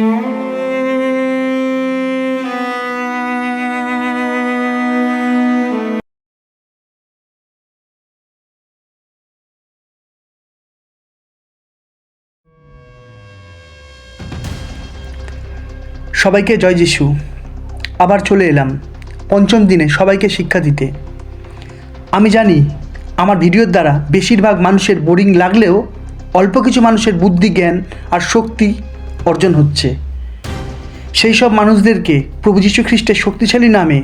সবাইকে জয় যিশু। আবার চলে এলাম পঞ্চম দিনে সবাইকে শিক্ষা দিতে। আমি জানি আমার ভিডিওর দ্বারা বেশিরভাগ মানুষের বোরিং লাগলেও অল্প কিছু মানুষের বুদ্ধি, জ্ঞান আর শক্তি অর্জন হচ্ছে। সেই সব মানুষদেরকে প্রভু যীশু খ্রিস্টের শক্তিশালী নামে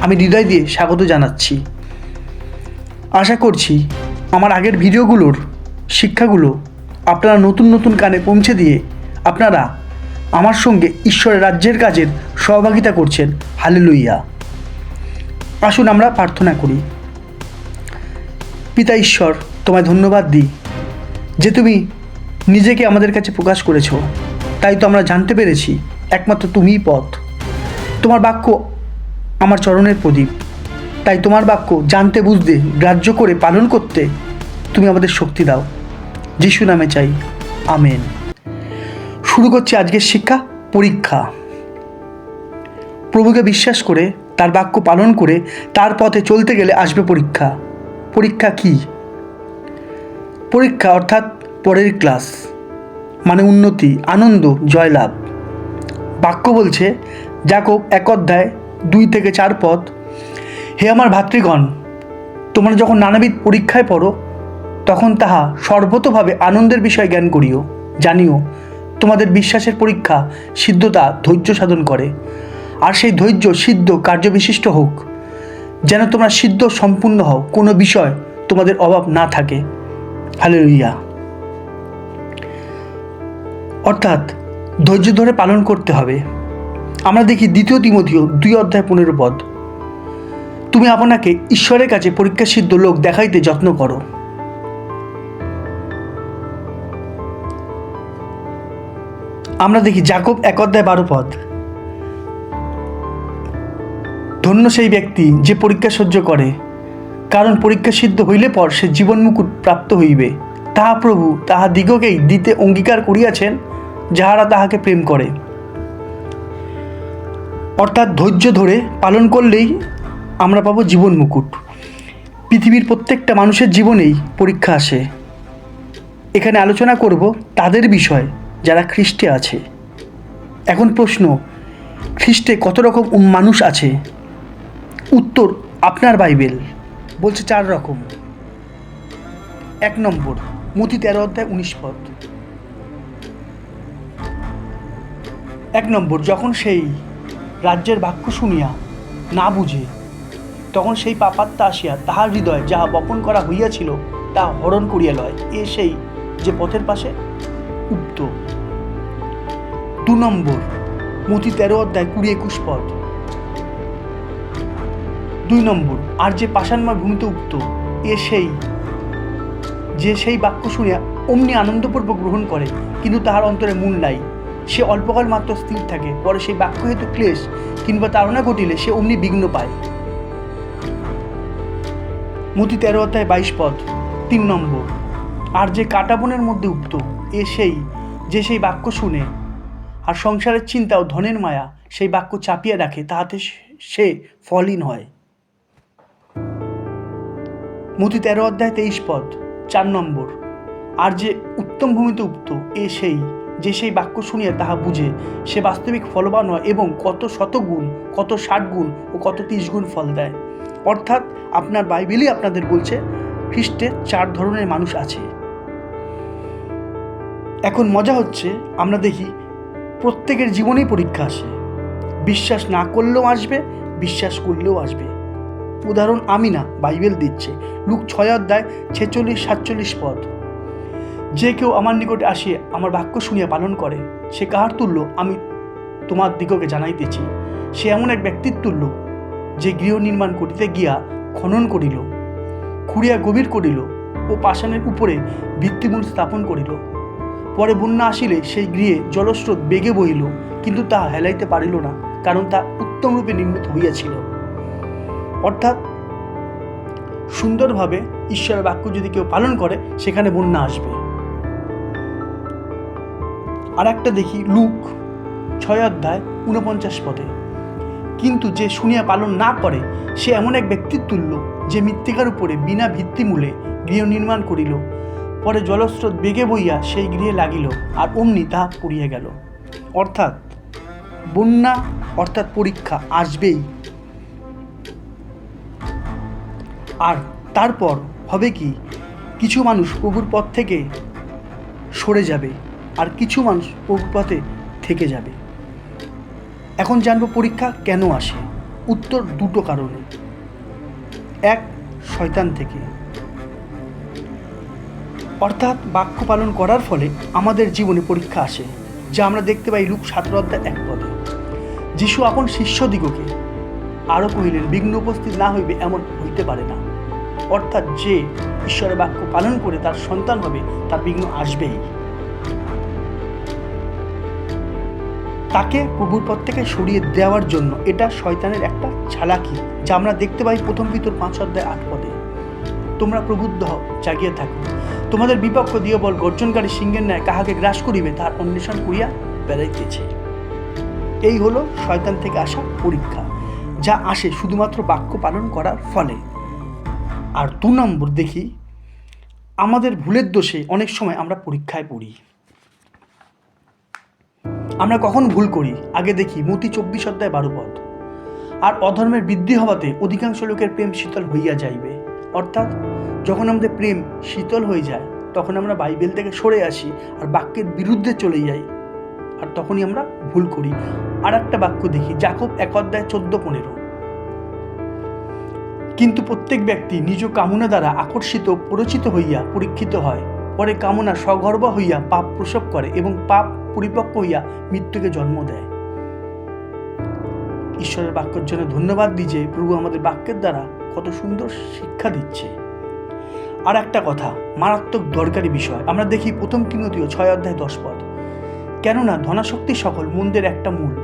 আমি হৃদয় দিয়ে স্বাগত জানাচ্ছি। আশা করছি আমার আগের ভিডিওগুলোর শিক্ষাগুলো আপনারা নতুন নতুন কানে পৌঁছে দিয়ে আপনারা আমার সঙ্গে ঈশ্বরের রাজ্যের কাজের সহভাগিতা করছেন। হালেলুইয়া। আসুন আমরা প্রার্থনা করি। পিতা ঈশ্বর, তোমায় ধন্যবাদ দিই যে তুমি নিজেকে আমাদের কাছে প্রকাশ করেছ। তাই তো আমরা জানতে পেরেছি, একমাত্র তুমিই পথ। তোমার বাক্য আমার চরণের প্রদীপ। তাই তোমার বাক্য জানতে, বুঝতে, গ্রাহ্য করে পালন করতে তুমি আমাদের শক্তি দাও। যিশু নামে চাই, আমেন। শুরু করছি আজকের শিক্ষা, পরীক্ষা। প্রভুকে বিশ্বাস করে, তার বাক্য পালন করে, তার পথে চলতে গেলে আসবে পরীক্ষা। পরীক্ষা কি? পরীক্ষা অর্থাৎ পরের ক্লাস। মানে উন্নতি, আনন্দ, জয়লাভ। বাক্য বলছে, যাকব, এক অধ্যায় দুই থেকে চার পদ হে আমার ভাতৃগণ, তোমরা যখন নানাবিধ পরীক্ষায় পড়ো, তখন তাহা সর্বতভাবে আনন্দের বিষয় জ্ঞান করিও। জানিও, তোমাদের বিশ্বাসের পরীক্ষা সিদ্ধতা ধৈর্য সাধন করে। আর সেই ধৈর্য সিদ্ধ কার্যবিশিষ্ট হোক। যেন তোমরা সিদ্ধ সম্পূর্ণ হও, কোনো বিষয় তোমাদের অভাব না থাকে। হালেলুইয়া অর্থাৎ ধৈর্য ধরে পালন করতে হবে। আমরা দেখি দ্বিতীয় তিমতীয় দুই অধ্যায় পনেরো পদ। তুমি আপনাকে ঈশ্বরের কাছে পরীক্ষা সিদ্ধ লোক দেখাইতে যত্ন করো। আমরা দেখি জাকব এক অধ্যায় বারো পদ। ধন্য সেই ব্যক্তি যে পরীক্ষা সহ্য করে, কারণ পরীক্ষা সিদ্ধ হইলে পর সে জীবন মুকুট প্রাপ্ত হইবে। তাহা প্রভু তাহা দিগকেই দিতে অঙ্গীকার করিয়াছেন যাহারা তাহাকে প্রেম করে। অর্থাৎ ধৈর্য ধরে পালন করলেই আমরা পাবো জীবন মুকুট। পৃথিবীর প্রত্যেকটা মানুষের জীবনেই পরীক্ষা আসে। এখানে আলোচনা করব তাদের বিষয়, যারা খ্রিস্টে আছে। এখন প্রশ্ন, খ্রিস্টে কত রকম মানুষ আছে? উত্তর, আপনার বাইবেল। বলছে চার রকম। এক নম্বর, মতি তেরো অধ্যায় উনিশ পদ। এক নম্বর, যখন সেই রাজ্যের বাক্য শুনিয়া না বুঝে, তখন সেই পাপাত্মা আসিয়া তাহার হৃদয় যাহা বপন করা হইয়াছিল তা হরণ করিয়া লয়। এ সেই যে পথের পাশে উক্ত দু নম্বর, মতি তেরো অধ্যায় কুড়ি একুশ পদ। দুই নম্বর, আর যে পাষাণময় ভূমিতে উক্ত, এ সেই যে সেই বাক্য শুনিয়া অমনি আনন্দপূর্বক গ্রহণ করে, কিন্তু তাহার অন্তরে মূল নাই। সে অল্পকাল মাত্র স্থির থাকে, পরে সেই বাক্য হেতু ক্লেশ কিংবা তাড়না ঘটিলে সে অমনি বিঘ্ন পায়। মতি তেরো অধ্যায় বাইশ পদ, তিন নম্বর। আর যে কাটাবনের মধ্যে উক্ত, এ সেই যে সেই বাক্য শুনে। আর সংসারের চিন্তা ও ধনের মায়া সেই বাক্য চাপিয়ে রাখে, তাহাতে সে ফলহীন হয়। মতি তেরো অধ্যায় তেইশ পদ, চার নম্বর। আর যে উত্তম ভূমিতে উক্ত, এ সেই যে সেই বাক্য শুনিয়া তাহা বুঝে, সে বাস্তবিক ফলবান হয় এবং কত শতগুণ, কত ষাট গুণ ও কত ত্রিশ গুণ ফল দেয়। অর্থাৎ আপনার বাইবেলই আপনাদের বলছে, খ্রিস্টের চার ধরনের মানুষ আছে। এখন মজা হচ্ছে, আমরা দেখি প্রত্যেকের জীবনেই পরীক্ষা আসে। বিশ্বাস না করলেও আসবে, বিশ্বাস করলেও আসবে। উদাহরণ আমি না বাইবেল দিচ্ছে, লুক ছয় অধ্যায় ছেচল্লিশ সাতচল্লিশ পদ। যে কেউ আমার নিকটে আসিয়া আমার বাক্য শুনিয়া পালন করে, সে কাহার তুল্য আমি তোমার দিগকে জানাইতেছি। সে এমন এক ব্যক্তির তুল্য, যে গৃহ নির্মাণ করিতে গিয়া খনন করিল, খুঁড়িয়া গভীর করিল ও পাষাণের উপরে ভিত্তিমূল স্থাপন করিল। পরে বন্যা আসিলে সেই গৃহে জলস্রোত বেগে বহিল, কিন্তু তাহা হেলাইতে পারিল না, কারণ তা উত্তম রূপে নির্মিত হইয়াছিল। অর্থাৎ সুন্দরভাবে ঈশ্বরের বাক্য যদি কেউ পালন করে, সেখানে বন্যা আসবে। আর একটা দেখি লুক, ছয় অধ্যায় ঊনপঞ্চাশ পদে। কিন্তু যে শুনিয়া পালন না করে, সে এমন এক ব্যক্তির তুল্য, যে মৃত্তিকার উপরে বিনা ভিত্তিমূলে গৃহ নির্মাণ করিল। পরে জলস্রোত বেগে বইয়া সেই গৃহে লাগিল আর অমনি তাহা পড়িয়া গেল। অর্থাৎ বন্যা, অর্থাৎ পরীক্ষা আসবেই। আর তারপর হবে কি? কিছু মানুষ প্রভুর পথ থেকে সরে যাবে। আর কিছু মানুষ প্রভুর পথে থেকে যাবে। এখন জানব পরীক্ষা কেন আসে। উত্তর দুটো কারণে। এক, শয়তান থেকে। অর্থাৎ বাক্য পালন করার ফলে আমাদের জীবনে পরীক্ষা আসে, যা আমরা দেখতে পাই লুক সতেরো এক পদে। যিশু আপন শিষ্যদিগকে আরও কহিলেন, বিঘ্ন উপস্থিত না হইবে এমন হইতে পারে না। অর্থাৎ যে ঈশ্বরের বাক্য পালন করে তার সন্তান হবে, তার বিঘ্ন আসবেই। তাকে প্রভুর পথ থেকে সরিয়ে দেওয়ার জন্য এটা শয়তানের একটা চালাকি, যা আমরা দেখতে পাই প্রথম পিতর পাঁচ অধ্যায় আট পদে। তোমরা প্রবুদ্ধ হও, জাগিয়ে থাকো। তোমাদের বিপক্ষ দিয়ে বল গর্জনকারী সিংহের ন্যায় কাহাকে গ্রাস করিবে তার অন্বেষণ করিয়া বেড়াইতেছে। এই হলো শয়তান থেকে আসা পরীক্ষা, যা আসে শুধুমাত্র বাক্য পালন করার ফলে। আর দু নম্বর দেখি, আমাদের ভুলের দোষে অনেক সময় আমরা পরীক্ষায় পড়ি। আমরা কখন ভুল করি? আগে দেখি, মতি চব্বিশ অধ্যায় বারো পদ। আর অধর্মের বৃদ্ধি হওয়াতে অধিকাংশ লোকের প্রেম শীতল হইয়া যাইবে। অর্থাৎ, যখন আমাদের প্রেম শীতল হয়ে যায়, তখন আমরা বাইবেল থেকে সরে আসি আর বাক্যের বিরুদ্ধে চলে যাই। আর তখনই আমরা ভুল করি। আর একটা বাক্য দেখি জাকব এক অধ্যায় চোদ্দ পনেরো। কিন্তু প্রত্যেক ব্যক্তি নিজ কামনা দ্বারা আকর্ষিত, পরিচিত হইয়া পরীক্ষিত হয়। পরে কামনা সগর্ব হইয়া পাপ প্রসব করে এবং পাপ পরিপক্ক হইয়া মৃত্যুকে জন্ম দেয়। ঈশ্বরের বাক্যের জন্য ধন্যবাদ দিই যে প্রভু আমাদের বাক্যের দ্বারা কত সুন্দর শিক্ষা দিচ্ছে। আর একটা কথা, মারাত্মক দরকারি বিষয়। আমরা দেখি প্রথম তিমতীয় ছয় অধ্যায় দশ পদ। কেননা ধনাশক্তি সকল মন্দের একটা মূল।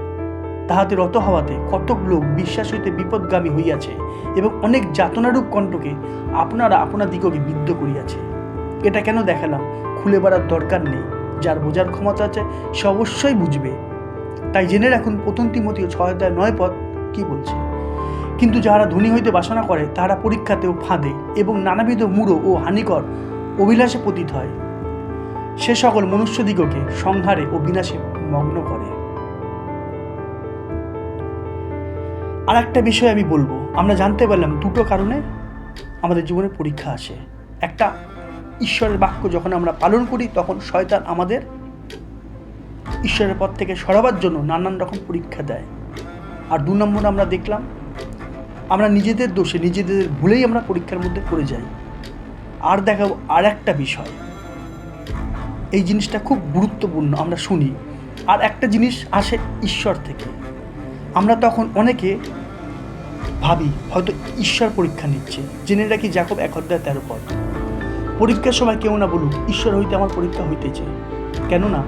তাহাতে রত হওয়াতে কতক লোক বিশ্বাস হইতে বিপদগামী হইয়াছে এবং অনেক যাতনারূপ কণ্ঠকে আপনারা আপনা দিগকে বিদ্ধ করিয়াছে। এটা কেন দেখালাম? খুলে বেড়ার দরকার নেই। যার বোঝার ক্ষমতা আছে, সে অবশ্যই বুঝবে। তাই জেনে রাখুন, প্রথম তিমতীয় ছয় অধ্যায় নয় পদ কি বলছে। কিন্তু যাহারা ধনী হইতে বাসনা করে, তাহারা পরীক্ষাতেও ফাঁদে এবং নানাবিধ মূঢ় ও হানিকর অভিলাষে পতিত হয়। সে সকল মনুষ্যদিগকে সংহারে ও বিনাশে মগ্ন করে। আর একটা বিষয় আমি বলব, আমরা জানতে পারলাম দুটো কারণে আমাদের জীবনে পরীক্ষা আসে। একটা ঈশ্বরের বাক্য যখন আমরা পালন করি, তখন শয়তান আমাদের ঈশ্বরের পথ থেকে সরাবার জন্য নানান রকম পরীক্ষা দেয়। আর দু নম্বর আমরা দেখলাম, আমরা নিজেদের দোষে, নিজেদের ভুলেই আমরা পরীক্ষার মধ্যে পড়ে যাই। আর দেখাবো আর একটা বিষয়। এই জিনিসটা খুব গুরুত্বপূর্ণ, আমরা শুনি। আর একটা জিনিস আসে ঈশ্বর থেকে। আমরা তখন অনেকে ভাবি, হয়তো ঈশ্বর পরীক্ষা নিচ্ছে। জেনে রাখি জাকব এক অধ্যায় তেরো পদ। পরীক্ষার সময় কেউ না বলুক, ঈশ্বর হইতে আমার পরীক্ষা হইতেছে। কেননা,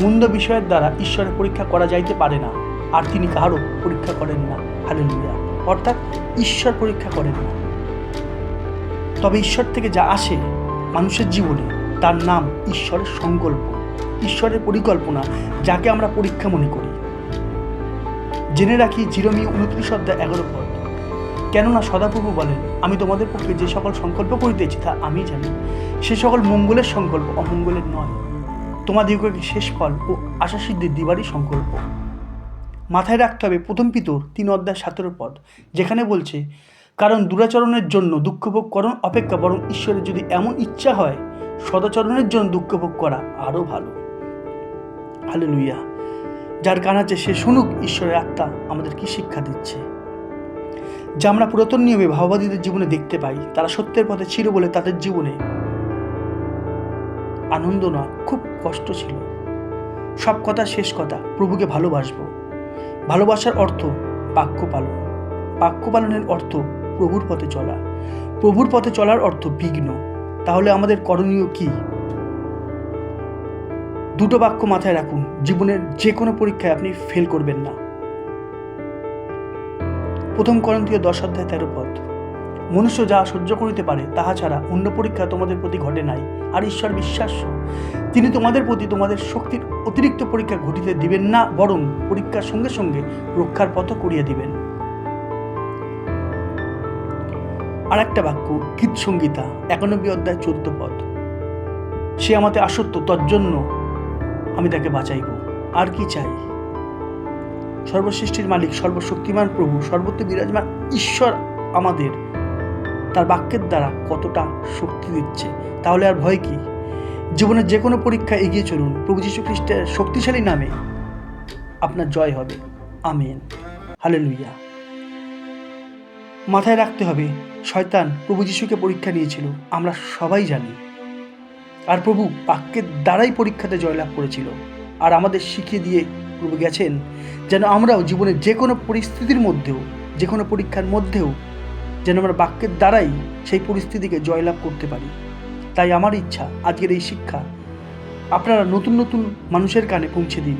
মন্দ বিষয়ের দ্বারা ঈশ্বরের পরীক্ষা করা যাইতে পারে না, আর তিনি কাহারও পরীক্ষা করেন না। হালেলুয়া। অর্থাৎ ঈশ্বর পরীক্ষা করেন না। তবে ঈশ্বর থেকে যা আসে মানুষের জীবনে, তার নাম ঈশ্বরের সংকল্প, ঈশ্বরের পরিকল্পনা, যাকে আমরা পরীক্ষা মনে করি। জেনে রাখি জিরোমিও উনত্রিশ অধ্যায় এগারো পদ। কেননা সদাপ্রভু বলেন, আমি তোমাদের পক্ষে যে সকল সংকল্প করিতেছি তা আমি জানি। সে সকল মঙ্গলের সংকল্প অমঙ্গলের নয়। তোমাদিগকে শেষ ফল ও আশা সিদ্ধির দিবারই সংকল্প। মাথায় রাখতে হবে, প্রথম পিতর, তিন অধ্যায় সতেরো পদ, যেখানে বলছে, কারণ দুরাচরণের জন্য দুঃখভোগ করণ অপেক্ষা বরং ঈশ্বরের যদি এমন ইচ্ছা হয়, সদাচরণের জন্য দুঃখভোগ করা আরও ভালো। হালে লুইয়া যার কান আছে, সে শুনুক, ঈশ্বরের আত্মা আমাদের কি শিক্ষা দিচ্ছে? যা আমরা পুরাতন নিয়মে ভাওবাদীদের জীবনে দেখতে পাই, তারা সত্যের পথে ছিল বলে তাদের জীবনে আনন্দ নয় খুব কষ্ট ছিল। সব কথা শেষ কথা, প্রভুকে ভালোবাসবো। ভালোবাসার অর্থ বাক্য পালন। বাক্য পালনের অর্থ প্রভুর পথে চলা। প্রভুর পথে চলার অর্থ বিঘ্ন। তাহলে আমাদের করণীয় কি? দুটো বাক্য মাথায় রাখুন, জীবনের যে কোনো পরীক্ষায় আপনি ফেল করবেন না। প্রথম করন্তীয় দশ অধ্যায় তেরো পদ। মনুষ্য যা সহ্য করিতে পারে, তাহা ছাড়া অন্য পরীক্ষা তোমাদের প্রতি ঘটে নাই। আর ঈশ্বর বিশ্বাস্য। তিনি তোমাদের প্রতি তোমাদের শক্তির অতিরিক্ত পরীক্ষা ঘটিতে দিবেন না, বরং পরীক্ষার সঙ্গে সঙ্গে রক্ষার পথ করিয়া দিবেন। আর একটা বাক্য গীত সঙ্গীতা একানব্বই অধ্যায় চোদ্দ পদ। সে আমাতে আসত্য তজ্জন্য আমি তাকে বাঁচাইব। আর কি চাই? সর্বসৃষ্টির মালিক, সর্বশক্তিমান প্রভু, সর্বত্র বিরাজমান ঈশ্বর আমাদের। তার বাক্যের দ্বারা কতটা শক্তি দিচ্ছে, তাহলে আর ভয় কি? জীবনের যে কোনো পরীক্ষা এগিয়ে চলুন। প্রভু যীশু খ্রিস্টের শক্তিশালী নামে আপনার জয় হবে। আমেন। হালেলুইয়া মাথায় রাখতে হবে, শয়তান প্রভু যিশুকে পরীক্ষা নিয়েছিল, আমরা সবাই জানি। আর প্রভু বাক্যের দ্বারাই পরীক্ষাতে জয়লাভ করেছিল। আর আমাদের শিখিয়ে দিয়ে প্রভু গেছেন, যেন আমরাও জীবনের যে কোনো পরিস্থিতির মধ্যেও, যে কোনো পরীক্ষার মধ্যেও, যেন আমরা বাক্যের দ্বারাই সেই পরিস্থিতিকে জয়লাভ করতে পারি। তাই আমার ইচ্ছা আজকের এই শিক্ষা। আপনারা নতুন নতুন মানুষের কানে পৌঁছে দিন।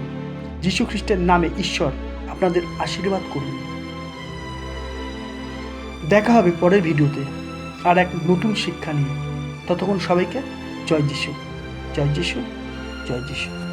যীশু খ্রিস্টের নামে ঈশ্বর আপনাদের আশীর্বাদ করুন। দেখা হবে পরের ভিডিওতে। আর এক নতুন শিক্ষা নিয়ে। ততক্ষণ সবাইকে জয় যিশু। জয় যিশু। জয় যিশু।